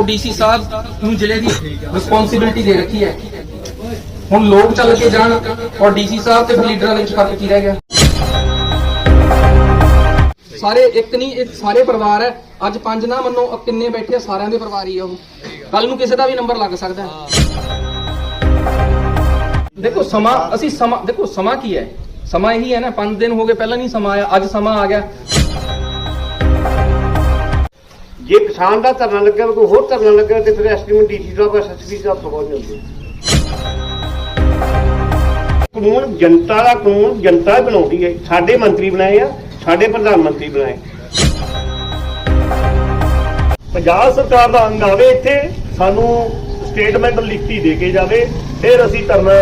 ਉਹ ਡੀਸੀ ਸਾਹਿਬ ਨੂੰ ਜ਼ਿਲ੍ਹੇ ਦੀ ਰਿਸਪੌਂਸਿਬਿਲਟੀ ਦੇ ਰੱਖੀ ਹੈ। ਹੁਣ ਲੋਕ ਚੱਲ ਕੇ ਜਾਣ ਔਰ ਡੀਸੀ ਸਾਹਿਬ ਤੇ ਲੀਡਰਾਂ ਦੇ ਵਿੱਚ ਫ਼ਰਕ ਕੀ ਰਹਿ ਗਿਆ? ਸਾਰੇ ਇੱਕ ਨਹੀਂ, ਇਹ ਸਾਰੇ ਪਰਿਵਾਰ ਹੈ। ਅੱਜ ਪੰਜ ਨਾ ਮੰਨੋ ਕਿੰਨੇ ਬੈਠੇ ਆ? ਸਾਰਿਆਂ ਦੇ ਪਰਿਵਾਰ ਹੀ ਆ ਉਹ। ਕੱਲ ਨੂੰ ਕਿਸੇ ਦਾ ਵੀ ਨੰਬਰ ਲੱਗ ਸਕਦਾ ਹੈ। ਦੇਖੋ, ਸਮਾਂ, ਅਸੀਂ ਸਮਾਂ, ਦੇਖੋ, ਸਮਾਂ ਕੀ ਹੈ? ਸਮਾਂ ਇਹੀ ਹੈ ਨਾ 5 ਦਿਨ ਹੋ ਗਏ, ਪਹਿਲਾਂ ਨਹੀਂ ਸਮਾਂ ਆਇਆ, ਅੱਜ ਸਮਾਂ ਆ ਗਿਆ। ਜੇ ਕਿਸਾਨ ਦਾ ਧਰਨਾ ਲੱਗਿਆ ਕੋਈ ਹੋਰ ਧਰਨਾ ਲੱਗਿਆ ਤੇ ਫਿਰ ਐਸਟੀਮੇਟ ਡੀਸੀ ਸਾਹਿਬ ਐਸਐਸਪੀ ਸਾਹਿਬ ਤੋਂ ਪਹੁੰਚ ਜਾਂਦੇ ਕਾਨੂੰਨ, ਜਨਤਾ ਦਾ ਕਾਨੂੰਨ ਜਨਤਾ ਹੀ ਬਣਾਉਂਦੀ ਹੈ। ਸਾਡੇ ਮੰਤਰੀ ਬਣਾਏ ਆ, ਸਾਡੇ ਪ੍ਰਧਾਨ ਮੰਤਰੀ ਬਣਾਏ। ਪੰਜਾਬ ਸਰਕਾਰ ਦਾ ਅੰਗ ਆਵੇ ਇੱਥੇ, ਸਾਨੂੰ ਸਟੇਟਮੈਂਟ ਲਿਖਤੀ ਦੇ ਕੇ ਜਾਵੇ, ਫਿਰ ਅਸੀਂ ਧਰਨਾ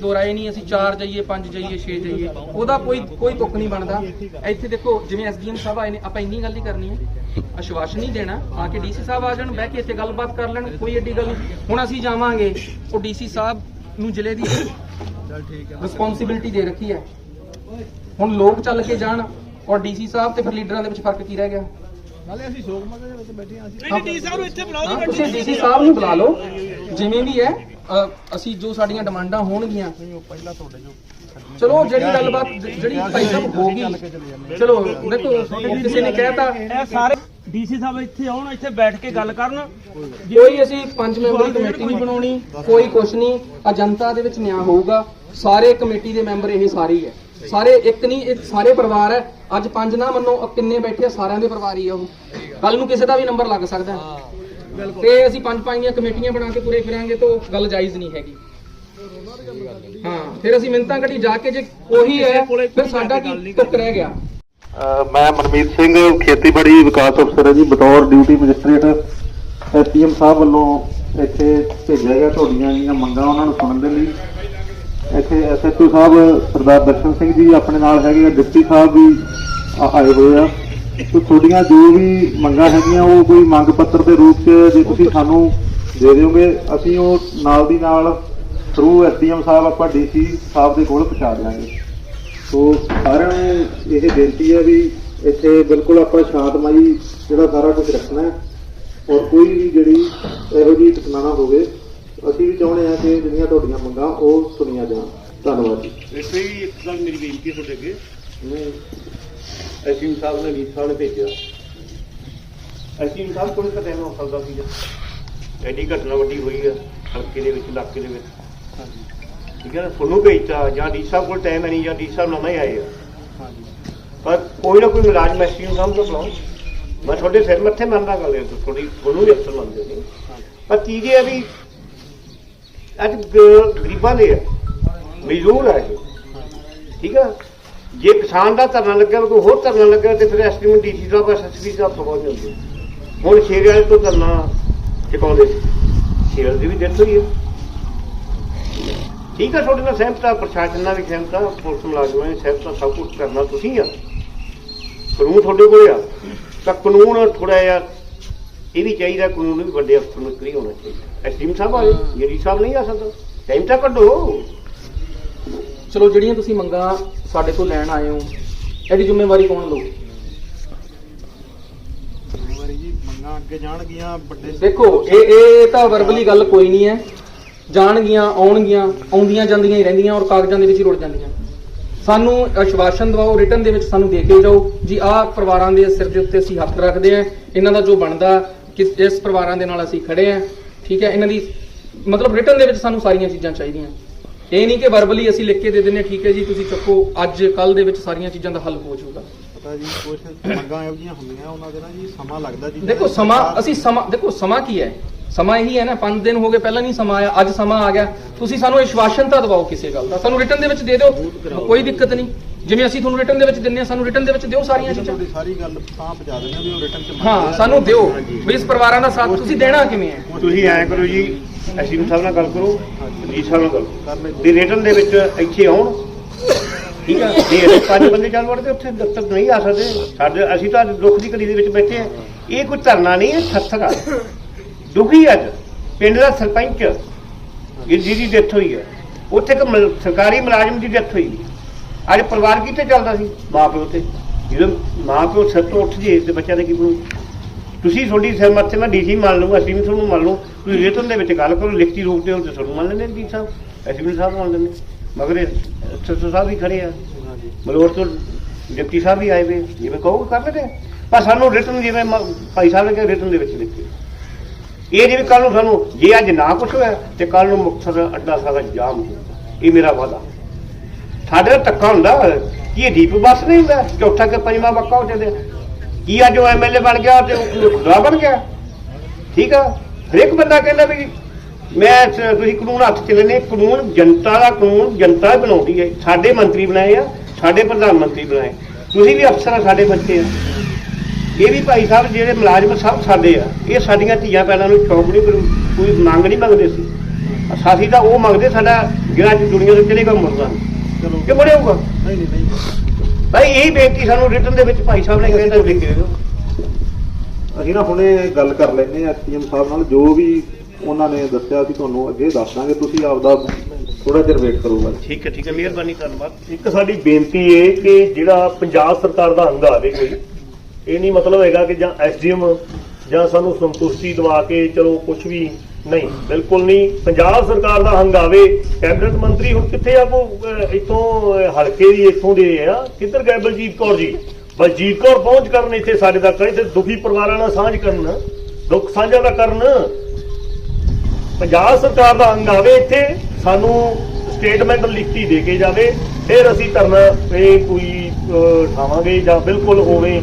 ਦੋ ਰਾਏ ਨਹੀਂ, ਅਸੀਂ 4 ਜਾਈਏ 5 ਜਾਈਏ 6 ਜਾਈਏ। ਉਹਦਾ ਕੋਈ ਕੋਈ ਤੁੱਕ ਨਹੀਂ ਬਣਦਾ। ਇੱਥੇ ਦੇਖੋ, ਜਿਵੇਂ ਐਸਡੀਐਮ ਸਾਹਿਬ ਆਏ ਨੇ, ਆਪਾਂ ਇੰਨੀ ਗੱਲ ਹੀ ਕਰਨੀ ਹੈ। ਆਸ਼ਵਾਸਨ ਨਹੀਂ ਦੇਣਾ। ਆ ਕੇ ਡੀਸੀ ਸਾਹਿਬ ਆ ਜਾਣ, ਬਹਿ ਕੇ ਇੱਥੇ ਗੱਲਬਾਤ ਕਰ ਲੈਣ, ਕੋਈ ਏਡੀ ਗੱਲ ਨਹੀਂ। ਹੁਣ ਅਸੀਂ ਜਾਵਾਂਗੇ, ਉਹ ਡੀਸੀ ਸਾਹਿਬ ਨੂੰ ਜ਼ਿਲ੍ਹੇ ਦੀ ਰਿਸਪੌਂਸਿਬਿਲਟੀ ਦੇ ਰੱਖੀ ਹੈ। ਹੁਣ ਲੋਕ ਚੱਲ ਕੇ ਜਾਣ, ਔਰ ਡੀਸੀ ਸਾਹਿਬ ਤੇ ਫਿਰ ਲੀਡਰਾਂ ਦੇ ਵਿੱਚ ਫ਼ਰਕ ਕੀ ਰਹਿ ਗਿਆ? ਨਾਲੇ ਅਸੀਂ ਸ਼ੋਕ ਮਗੇ ਦੇ ਵਿੱਚ ਬੈਠੇ ਹਾਂ ਅਸੀਂ ਨਹੀਂ ਡੀ ਸਾਹਿਬ ਨੂੰ ਇੱਥੇ ਬੁਲਾਓ ਜੀ ਤੁਸੀਂ ਡੀਸੀ ਸਾਹਿਬ ਨੂੰ ਬੁਲਾ ਲਓ। ਜਿਵੇਂ ਵੀ ਹੈ ਅ, ਅਸੀਂ ਜੋ ਸਾਡੀਆਂ ਡਿਮਾਂਡਾਂ ਹੋਣਗੀਆਂ। ਉਹ ਪਹਿਲਾਂ ਤੁਹਾਡੇ ਜੋ ਚਲੋ ਜਿਹੜੀ ਗੱਲਬਾਤ ਜ- ਜਿਹੜੀ ਭਾਈ ਸਾਹਿਬ ਹੋ ਗਈ। ਚਲੋ ਦੇਖੋ ਉਹ ਕਿਸੇ ਨੇ ਕਹਿਤਾ। ਇਹ ਸਾਰੇ ਡੀਸੀ ਸਾਹਿਬ ਇੱਥੇ ਆਉਣ ਇੱਥੇ ਬੈਠ ਕੇ ਗੱਲ ਕਰਨ। ਕੋਈ ਅਸੀਂ ਪੰਜ ਮੈਂਬਰੀ ਕਮੇਟੀ ਨਹੀਂ ਬਣਾਉਣੀ ਕੋਈ ਕੁਛ ਨਹੀਂ। ਆ ਜਨਤਾ ਦੇ ਵਿੱਚ ਨਿਆਂ ਹੋਊਗਾ। ਸਾਰੇ ਕਮੇਟੀ ਦੇ ਮੈਂਬਰ ਇਹ ਸਾਰੇ ਹੀ ਹੈ। ਸਾਰੇ ਇੱਕ ਨਹੀਂ ਇਹ ਸਾਰੇ ਪਰਿਵਾਰ ਹੈ। ਅੱਜ ਪੰਜ ਨਾ ਮੰਨੋ ਕਿੰਨੇ ਬੈਠੇ ਆ? ਸਾਰਿਆਂ ਦੇ ਪਰਿਵਾਰ ਹੀ ਆ ਉਹ। ਕੱਲ ਨੂੰ ਕਿਸੇ ਦਾ ਵੀ ਨੰਬਰ ਲੱਗ ਸਕਦਾ ਹੈ। ਤੇ ਅਸੀਂ ਪੰਜ ਪੰਜ ਦੀਆਂ ਕਮੇਟੀਆਂ ਬਣਾ ਕੇ ਤੁਰੇ ਫਿਰਾਂਗੇ ਤਾਂ ਉਹ ਗੱਲ ਜਾਇਜ਼ ਨਹੀਂ ਹੈਗੀ। ਹਾਂ ਫਿਰ ਅਸੀਂ ਮਿੰਤਾਂ ਘਟੀ ਜਾ ਕੇ ਜੇ ਉਹੀ ਹੈ ਫਿਰ ਸਾਡਾ ਕੀ ਤੁੱਕ ਰਹਿ ਗਿਆ? ਮੈਂ ਮਨਮੀਤ ਸਿੰਘ ਖੇਤੀਬਾੜੀ ਵਿਕਾਸ ਅਫਸਰ ਹਾਂ ਜੀ ਬਤੌਰ ਡਿਊਟੀ ਮੈਜਿਸਟ੍ਰੇਟ। ਐਸਪੀਐਮ ਸਾਹਿਬ ਵੱਲੋਂ ਇੱਥੇ ਭੇਜਿਆ ਗਿਆ ਤੁਹਾਡੀਆਂ ਜਿਹੜੀਆਂ ਮੰਗਾਂ ਉਹਨਾਂ ਨੂੰ ਸੁਣਨ ਦੇ ਲਈ। ਇੱਥੇ ਐਸਐਚਓ ਸਾਹਿਬ, ਸਰਦਾਰ ਦਰਸ਼ਨ ਸਿੰਘ ਜੀ ਆਪਣੇ ਨਾਲ ਹੈਗੇ ਆ, ਡਿਪਟੀ ਸਾਹਿਬ ਵੀ ਆਏ ਹੋਏ ਆ। ਤੇ ਤੁਹਾਡੀਆਂ ਜੋ ਵੀ ਮੰਗਾਂ ਹੈਗੀਆਂ, ਉਹ ਕੋਈ ਮੰਗ ਪੱਤਰ ਦੇ ਰੂਪ 'ਚ ਜੇ ਤੁਸੀਂ ਸਾਨੂੰ ਦੇ ਦਿਓਗੇ, ਅਸੀਂ ਉਹ ਨਾਲ ਦੀ ਨਾਲ ਥਰੂ ਐਸਡੀਐਮ ਸਾਹਿਬ, ਆਪਾਂ ਡੀਸੀ ਸਾਹਿਬ ਦੇ ਕੋਲ ਪਹੁੰਚਾ ਦਿਆਂਗੇ। ਸੋ ਸਾਰਿਆਂ ਨੂੰ ਇਹ ਬੇਨਤੀ ਹੈ ਵੀ ਇੱਥੇ ਬਿਲਕੁਲ ਆਪਾਂ ਸ਼ਾਂਤਮਈ ਜਿਹੜਾ ਸਾਰਾ ਕੁਝ ਰੱਖਣਾ ਹੈ, ਔਰ ਕੋਈ ਵੀ ਜਿਹੜੀ ਇਹੋ ਜਿਹੀ ਘਟਨਾ ਨਾ ਹੋਵੇ। ਅਸੀਂ ਵੀ ਚਾਹੁੰਦੇ ਹਾਂ ਕਿ ਜਿਹੜੀਆਂ ਤੁਹਾਡੀਆਂ ਮੰਗਾਂ ਉਹ ਸੁਣੀਆਂ ਜਾਣ। ਧੰਨਵਾਦ ਜੀ। ਵੈਸੇ ਹੀ ਇੱਕ ਗੱਲ ਮੇਰੀ ਬੇਨਤੀ ਤੁਹਾਡੇ ਅੱਗੇ। ਐਸਐਮ ਸਾਹਿਬ ਨੇ ਨੀਤ ਸਾਹਿਬ ਨੇ ਭੇਜਿਆ। ਐਸਐਮ ਸਾਹਿਬ ਕੋਲ ਤਾਂ ਟਾਈਮ ਹੋ ਸਕਦਾ ਸੀਗਾ। ਐਡੀ ਘਟਨਾ ਵੱਡੀ ਹੋਈ ਆ ਹਲਕੇ ਦੇ ਵਿੱਚ ਇਲਾਕੇ ਦੇ ਵਿੱਚ। ਠੀਕ ਹੈ ਤੁਹਾਨੂੰ ਭੇਜਤਾ ਜਾਂ ਡੀ ਸਾਹਿਬ ਕੋਲ ਟਾਈਮ ਹੈ ਨਹੀਂ ਜਾਂ ਡੀ ਸਾਹਿਬ ਨਵੇਂ ਆਏ ਆ। ਪਰ ਕੋਈ ਨਾ ਕੋਈ ਮੁਲਾਜ਼ਮ ਐਸਐਮ ਸਾਹਿਬ ਤੋਂ ਬੁਲਾਓ ਮੈਂ ਤੁਹਾਡੇ ਸਿਰ ਮੱਥੇ ਮੰਨਦਾ ਗੱਲ ਥੋੜੀ ਤੁਹਾਨੂੰ ਵੀ ਅਫਸਰ ਮੰਨਦੇ ਨੇ। ਪਰ ਇਹ ਹੈ ਵੀ ਅੱਜ ਗ- ਗਰੀਬਾਂ ਦੇ ਆ। ਮਜ਼ਦੂਰ ਆ ਇਹ। ਠੀਕ ਆ? ਜੇ ਕਿਸਾਨ ਦਾ ਧਰਨਾ ਲੱਗਿਆ ਕੋਈ ਹੋਰ ਧਰਨਾ ਲੱਗਿਆ ਤੇ ਫਿਰ ਐਸਟੀਮੇਟ ਡੀਸੀ ਸਾਹਿਬ ਐਸਐਸਪੀ ਸਾਹਿਬ ਤੋਂ ਪਹੁੰਚ ਜਾਂਦੇ ਹੁਣ ਸ਼ੇਰ ਵਾਲੇ ਤੋਂ ਧਰਨਾ ਚੁਕਾਉਂਦੇ ਸੀ। ਸ਼ੇਰ ਦੀ ਵੀ ਡੈਥ ਹੋਈ ਹੈ ਠੀਕ ਆ, ਤੁਹਾਡੇ ਨਾਲ ਸਹਿਮਤ ਆ, ਪ੍ਰਸ਼ਾਸਨ ਨਾਲ ਵੀ ਸਹਿਮਤ ਆ, ਪੁਲਿਸ ਮੁਲਾਜ਼ਮਾਂ ਨੇ ਸਹਿਮਤ ਆ, ਸਭ ਕੁਝ ਕਰਨਾ ਤੁਸੀਂ ਆ। ਕਾਨੂੰਨ ਤੁਹਾਡੇ ਕੋਲ ਆ। ਤਾਂ ਕਾਨੂੰਨ ਥੋੜਾ ਜਿਹਾ ਇਹ ਵੀ ਚਾਹੀਦਾ, ਕਾਨੂੰਨ ਵੀ ਵੱਡੇ ਅਫਸਰ ਨੂੰ ਕਰੀ ਹੋਣਾ ਚਾਹੀਦਾ। ਐਸਟੀਮ ਸਾਹਿਬ ਆਏ ਜਿਹੜੀ ਸਾਹਿਬ ਨਹੀਂ ਆ ਸਕਦਾ। ਟਾਈਮ ਤਾਂ ਕੱਢੋ। ਚਲੋ ਜਿਹੜੀਆਂ ਤੁਸੀਂ ਮੰਗਾਂ ਸਾਡੇ ਤੋਂ ਲੈਣ ਆਏ ਹੋ ਇਹਦੀ ਜ਼ਿੰਮੇਵਾਰੀ ਕੌਣ ਲਊ? ਵਾਰੀ ਜੀ ਮੰਗਾਂ ਅੱਗੇ ਜਾਣਗੀਆਂ ਵੱਡੇ ਦੇਖੋ ਇਹ ਇਹ ਤਾਂ ਵਰਬਲੀ ਗੱਲ ਕੋਈ ਨਹੀਂ ਹੈ। ਜਾਣਗੀਆਂ ਆਉਣਗੀਆਂ ਆਉਂਦੀਆਂ ਜਾਂਦੀਆਂ ਹੀ ਰਹਿੰਦੀਆਂ ਔਰ ਕਾਗਜ਼ਾਂ ਦੇ ਵਿੱਚ ਹੀ ਰੁੜ ਜਾਂਦੀਆਂ। ਸਾਨੂੰ ਆਸ਼ਵਾਸਨ ਦਿਵਾਓ ਰਿਟਰਨ ਦੇ ਵਿੱਚ ਸਾਨੂੰ ਦੇ ਕੇ ਜਾਓ ਜੀ ਆਹ ਪਰਿਵਾਰਾਂ ਦੇ ਸਿਰ ਦੇ ਉੱਤੇ ਅਸੀਂ ਹੱਥ ਰੱਖਦੇ ਆ ਇਹਨਾਂ ਦਾ ਜੋ ਬਣਦਾ ਕਿ ਇਸ ਪਰਿਵਾਰਾਂ ਦੇ ਨਾਲ ਅਸੀਂ ਖੜੇ ਆ ਠੀਕ ਹੈ ਇਹਨਾਂ ਦੀ ਮਤਲਬ ਰਿਟਰਨ ਦੇ ਵਿੱਚ ਸਾਨੂੰ ਸਾਰੀਆਂ ਚੀਜ਼ਾਂ ਚਾਹੀਦੀਆਂ। ਇਹ ਨਹੀਂ ਕਿ ਵਰਬਲੀ ਅਸੀਂ ਲਿਖ ਕੇ ਦੇ ਦਿੰਨੇ ਠੀਕ ਹੈ ਜੀ ਤੁਸੀਂ ਚੱਕੋ ਅੱਜ ਕੱਲ ਦੇ ਵਿੱਚ ਸਾਰੀਆਂ ਚੀਜ਼ਾਂ ਦਾ ਹੱਲ ਹੋ ਜਾਊਗਾ। ਪਤਾ ਜੀ ਕੁਝ ਮੰਗਾਂ ਇਹੋ ਹੁੰਦੀਆਂ ਉਹਨਾਂ ਦੇ ਨਾਲ ਜੀ ਸਮਾਂ ਲੱਗਦਾ ਜੀ। ਦੇਖੋ ਸਮਾਂ ਅਸੀਂ ਸਮਾਂ ਦੇਖੋ ਸਮਾਂ ਕੀ ਹੈ? ਸਮਾਂ ਇਹੀ ਹੈ ਨਾ 5 ਦਿਨ ਹੋ ਗਏ ਪਹਿਲਾਂ ਨਹੀਂ ਸਮਾਂ ਆਇਆ ਅੱਜ ਸਮਾਂ ਆ ਗਿਆ। ਤੁਸੀਂ ਸਾਨੂੰ ਆਸ਼ਵਾਸਨ ਤਾਂ ਦਿਵਾਓ ਕਿਸੇ ਗੱਲ ਦਾ। ਸਾਨੂੰ ਰਿਟਰਨ ਦੇ ਵਿੱਚ ਦੇ ਦਿਓ ਕੋਈ ਦਿੱਕਤ ਨਹੀਂ। ਜਿਵੇਂ ਅਸੀਂ ਤੁਹਾਨੂੰ ਰਿਟਰਨ ਦੇ ਵਿੱਚ ਦਿੰਨੇ ਆ ਸਾਨੂੰ ਰਿਟਰਨ ਦੇ ਵਿੱਚ ਦਿਓ ਸਾਰੀਆਂ ਚੀਜ਼ਾਂ। ਤੁਹਾਡੀ ਸਾਰੀ ਗੱਲ ਤਾਂ ਪਹੁੰਚਾ ਦਿੰਦੇ ਆ ਵੀ ਉਹ ਰਿਟਰਨ ਚ ਹਾਂ ਸਾਨੂੰ ਦਿਓ ਵੀ ਇਸ ਪਰਿਵਾਰਾਂ ਦਾ ਸਾਥ ਤੁਸੀਂ ਦੇਣਾ ਕਿਵੇਂ ਹੈ? ਤੁਸੀਂ ਐਂ ਕਰੋ ਜੀ ਐਸਡੀਐਮ ਸਾਹਿਬ ਨਾਲ ਗੱਲ ਕਰੋ ਜੀ ਸਾਹਿਬ ਨਾਲ ਗੱਲ ਕਰੋ। ਦੀ ਰਿਟਰਨ ਦੇ ਵਿੱਚ ਇੱਥੇ ਆਉਣ। ਠੀਕ ਹੈ ਜੇ ਇਹ ਪੰਜ ਬੰਦੇ ਚੱਲ ਵੜਦੇ ਉੱਥੇ ਦਫ਼ਤਰ ਨਹੀਂ ਆ ਸਕਦੇ। ਸਾਡੇ ਅਸੀਂ ਤਾਂ ਦੁੱਖ ਦੀ ਘੜੀ ਦੇ ਵਿੱਚ ਬੈਠੇ ਆ ਇਹ ਕੋਈ ਧਰਨਾ ਨਹੀਂ ਹੈ ਥੱਥਰ ਆ ਦੁਖੀ ਅੱਜ। ਪਿੰਡ ਦਾ ਸਰਪੰਚ ਇਹ ਜਿਹਦੀ ਡੈਥ ਹੋਈ ਹੈ ਉੱਥੇ ਇੱਕ ਮਲ- ਸਰਕਾਰੀ ਮੁਲਾਜ਼ਮ ਦੀ ਡੈਥ ਹੋਈ। ਅੱਜ ਪਰਿਵਾਰ ਕਿੱਥੇ ਚੱਲਦਾ ਸੀ? ਮਾਂ ਪਿਓ ਤੇ। ਜਦੋਂ ਮਾਂ ਪਿਓ ਸਿਰ ਤੋਂ ਉੱਠ ਜੇ ਤੇ ਬੱਚਿਆਂ ਦੇ ਕੀ ਬਣੂ? ਤੁਸੀਂ ਤੁਹਾਡੀ ਸਹਿਮਤ ਮੈਂ ਡੀਸੀ ਮੰਨ ਲਊਗਾ ਅਸੀਂ ਵੀ ਤੁਹਾਨੂੰ ਮੰਨ ਲਓ ਤੁਸੀਂ ਰਿਟਨ ਦੇ ਵਿੱਚ ਗੱਲ ਕਰੋ ਲਿਖਤੀ ਰੂਪ ਤੇ ਉਹ ਤੇ ਤੁਹਾਨੂੰ ਮੰਨ ਲੈਂਦੇ ਡੀ ਸਾਹਿਬ। ਅਸੀਂ ਵੀ ਸਾਹਿਬ ਮੰਨ ਲੈਂਦੇ ਮਗਰ ਇਹ ਸੱਸੂ ਸਾਹਿਬ ਵੀ ਖੜੇ ਆ। ਮਲੋਰ ਤੋਂ ਡਿਪਟੀ ਸਾਹਿਬ ਵੀ ਆਏ ਵੇ। ਜਿਵੇਂ ਕਹੋਗੇ ਕਰ ਲੈਂਦੇ ਪਰ ਸਾਨੂੰ ਰਿਟਨ ਜਿਵੇਂ ਮ- ਭਾਈ ਸਾਹਿਬ ਨੇ ਕਿਹਾ ਰਿਟਨ ਦੇ ਵਿੱਚ ਲਿਖੀ ਇਹ ਜਿਵੇਂ ਕੱਲ ਨੂੰ ਸਾਨੂੰ ਜੇ ਅੱਜ ਨਾ ਕੁਛ ਹੋਇਆ ਤੇ ਕੱਲ ਨੂੰ ਮੁਕਤਸਰ ਅੱਡਾ ਸਾਡਾ ਜਾਮ ਹੋਊਗਾ ਇਹ ਮੇਰਾ ਵਾਦਾ ਸਾਡੇ ਨਾਲ ਧੱਕਾ ਹੁੰਦਾ ਕੀ ਇਹ ਦੀਪ ਬੱਸ ਨਹੀਂ ਹੁੰਦਾ, ਚੌਥਾ ਕਿ ਪੰਜਵਾਂ ਬੱਕਾ ਹੋ ਜਾਂਦੇ। ਕੀ ਅੱਜ ਉਹ ਐਮਐਲਏ ਬਣ ਗਿਆ ਤੇ ਉਹ ਖੁਦਾ ਬਣ ਗਿਆ? ਠੀਕ ਆ? ਹਰੇਕ ਬੰਦਾ ਕਹਿੰਦਾ ਵੀ ਮੈਂ ਤੁਸੀਂ ਕਾਨੂੰਨ ਹੱਥ ਚ ਲੈਣੇ ਕਾਨੂੰਨ ਜਨਤਾ ਦਾ ਕਾਨੂੰਨ ਜਨਤਾ ਬਣਾਉਂਦੀ ਹੈ। ਸਾਡੇ ਮੰਤਰੀ ਬਣਾਏ ਆ, ਸਾਡੇ ਪ੍ਰਧਾਨ ਮੰਤਰੀ ਬਣਾਏ। ਤੁਸੀਂ ਵੀ ਅਫਸਰ ਆ ਸਾਡੇ ਬੱਚੇ ਆ। ਇਹ ਵੀ ਭਾਈ ਸਾਹਿਬ ਜਿਹੜੇ ਮੁਲਾਜ਼ਮ ਸਭ ਸਾਡੇ ਆ ਇਹ ਸਾਡੀਆਂ ਧੀਆਂ ਪੈਣਾ ਨੂੰ ਸ਼ੌਕ ਨਹੀਂ ਕੋਈ- ਮੰਗ ਨਹੀਂ ਮੰਗਦੇ ਸੀ। ਅਸੀਂ ਤਾਂ ਉਹ ਮੰਗਦੇ ਸਾਡਾ ਜਿਹੜਾ ਦੁਨੀਆ ਤੋਂ ਚਲੇਗਾ ਮੁਰਦਾ ਚਲੋ। ਕਿ ਬਣੇਗਾ ਨਹੀਂ ਨਹੀਂ ਨਹੀਂ। ਭਾਈ ਇਹ ਬੇਨਤੀ ਸਾਨੂੰ ਰਿਟਨ ਦੇ ਵਿੱਚ ਭਾਈ ਸਾਹਿਬ ਨੇ ਕਹਿੰਦਾ ਲਿਖ ਦਿਓ। ਅਸੀਂ ਨਾ ਹੁਣੇ ਗੱਲ ਕਰ ਲੈਨੇ ਆ ਐਸਪੀਐਮ ਸਾਹਿਬ ਨਾਲ ਜੋ ਵੀ ਉਹਨਾਂ ਨੇ ਦੱਸਿਆ ਸੀ ਤੁਹਾਨੂੰ ਅੱਗੇ ਦੱਸ ਦਾਂਗੇ। ਤੁਸੀਂ ਆਪਦਾ ਥੋੜਾ ਚਿਰ ਵੇਟ ਕਰੋ ਬਸ। ਠੀਕ ਹੈ ਠੀਕ ਹੈ ਮਿਹਰਬਾਨੀ ਧੰਨਵਾਦ। ਇੱਕ ਸਾਡੀ ਬੇਨਤੀ ਹੈ ਕਿ ਜਿਹੜਾ ਪੰਜਾਬ ਸਰਕਾਰ ਦਾ ਅੰਗ ਆਵੇ ਕੋਈ ਇਹ ਨਹੀਂ ਮਤਲਬ ਹੈਗਾ ਕਿ ਜਾਂ ਐਸਡੀਐਮ ਜਾਂ ਸਾਨੂੰ ਸੰਤੁਸ਼ਟੀ ਦਵਾ ਕੇ ਚਲੋ ਕੁਝ ਵੀ ਨਹੀਂ ਬਿਲਕੁਲ ਨਹੀਂ। ਪੰਜਾਬ ਸਰਕਾਰ ਦਾ ਹੰਗਾਵੇ ਕੈਬਨਿਟ ਮੰਤਰੀ ਹੁਣ ਕਿੱਥੇ ਆ ਕੋ ਅਹ, ਇੱਥੋਂ ਹਲਕੇ ਦੀ ਇੱਥੋਂ ਦੇ ਆ। ਕਿੱਧਰ ਗਏ ਬਲਜੀਤ ਕੌਰ ਜੀ? ਬਲਜੀਤ ਕੌਰ ਪਹੁੰਚ ਕਰਨ ਇੱਥੇ ਸਾਡੇ ਤੱਕ ਇੱਥੇ ਦੁਖੀ ਪਰਿਵਾਰਾਂ ਨਾਲ ਸਾਂਝ ਕਰਨ ਦੁੱਖ ਸਾਂਝਾ ਦਾ ਕਰਨ। ਪੰਜਾਬ ਸਰਕਾਰ ਦਾ ਹੰਗਾਵੇ ਇੱਥੇ ਸਾਨੂੰ ਸਟੇਟਮੈਂਟ ਲਿਖਤੀ ਦੇ ਕੇ ਜਾਵੇ ਫਿਰ ਅਸੀਂ ਧਰਨਾ ਇਹ ਕੋਈ ਅਹ, ਉਠਾਵਾਂਗੇ ਜਾਂ ਬਿਲਕੁਲ ਹੋਵੇ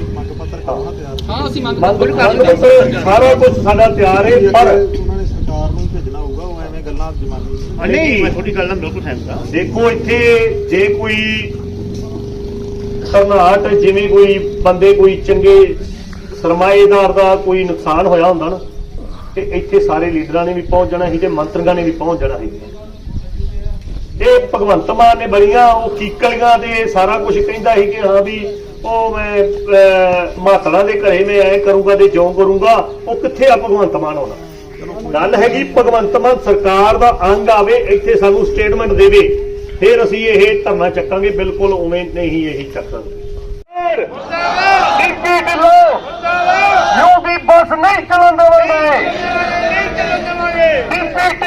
ਮੰਗ ਪੱਤਰ ਕਰਨਾ ਤਿਆਰ ਹਾਂ ਅਸੀਂ ਮੰਗ ਮੰਗ ਬਿਲਕੁਲ ਮੰਗ ਕਰਦੇ ਪੱਤਰ ਸਾਰਾ ਕੁਝ ਸਾਡਾ ਤਿਆਰ ਹੈ ਪਰ ਉਹਨਾਂ ਨੇ ਸਰਕਾਰ ਨੂੰ ਭੇਜਣਾ ਹੋਊਗਾ ਉਹ ਐਵੇਂ ਗੱਲਾਂ ਜਮਾਨੀ ਨਹੀਂ ਮੈਂ ਤੁਹਾਡੀ ਗੱਲ ਨਾਲ ਬਿਲਕੁਲ ਸਹਿਮਤ ਹਾਂ। ਦੇਖੋ ਇੱਥੇ ਜੇ ਕੋਈ ਸਰਨਾਟ ਜਿਵੇਂ ਕੋਈ ਬੰਦੇ ਕੋਈ ਚੰਗੇ ਸਰਮਾਏਦਾਰ ਦਾ ਕੋਈ ਨੁਕਸਾਨ ਹੋਇਆ ਹੁੰਦਾ ਨਾ ਤੇ ਇੱਥੇ ਸਾਰੇ ਲੀਡਰਾਂ ਨੇ ਵੀ ਪਹੁੰਚ ਜਾਣਾ ਸੀ ਤੇ ਮੰਤਰੀਆਂ ਨੇ ਵੀ ਪਹੁੰਚ ਜਾਣਾ ਸੀ। ਇਹ ਭਗਵੰਤ ਮਾਨ ਨੇ ਬੜੀਆਂ ਉਹ ਕੀਕਲੀਆਂ ਤੇ ਸਾਰਾ ਕੁਝ ਕਹਿੰਦਾ ਸੀ ਕਿ ਹਾਂ ਵੀ ਉਹ ਮੈਂ ਮਾਤੜਾ ਦੇ ਘਰੇ ਮੈਂ ਐ ਕਰੂੰਗਾ ਤੇ ਜਿਉਂ ਕਰੂੰਗਾ ਉਹ ਕਿੱਥੇ ਆ ਭਗਵੰਤ ਮਾਨ ਹੋਣਾ? ਗੱਲ ਹੈਗੀ ਭਗਵੰਤ ਮਾਨ ਸਰਕਾਰ ਦਾ ਅੰਗ ਆਵੇ ਇੱਥੇ ਸਾਨੂੰ ਸਟੇਟਮੈਂਟ ਦੇਵੇ ਫਿਰ ਅਸੀਂ ਇਹ ਧਰਨਾ ਚੱਕਾਂਗੇ ਬਿਲਕੁਲ ਉਵੇਂ ਨਹੀਂ ਇਹ ਚੱਕਾਂਗੇ ਢਿੱਲੋਂ ਦੀ ਬੱਸ ਨਹੀਂ ਚੱਲਣ ਦੇਵਾਂਗੇ। Deputy